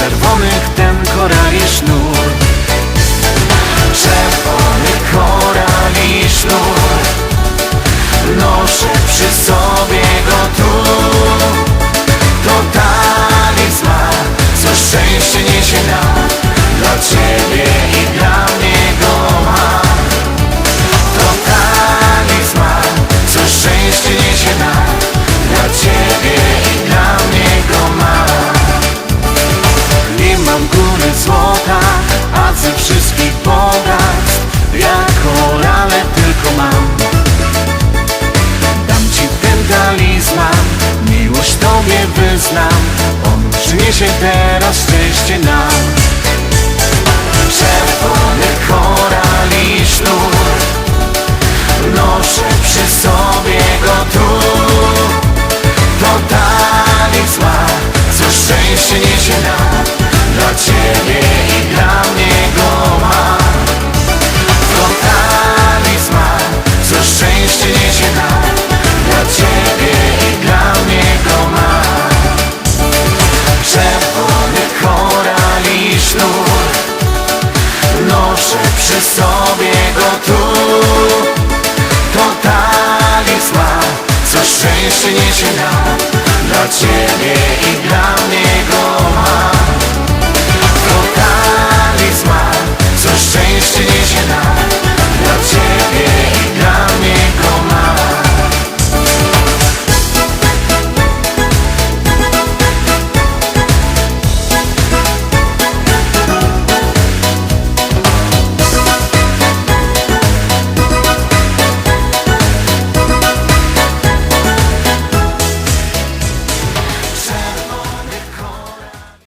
Czerwonych ten korali sznur снам, он живет. sznur. Noszę przy sobie go tu. To talizman, co szczęście niesie nam.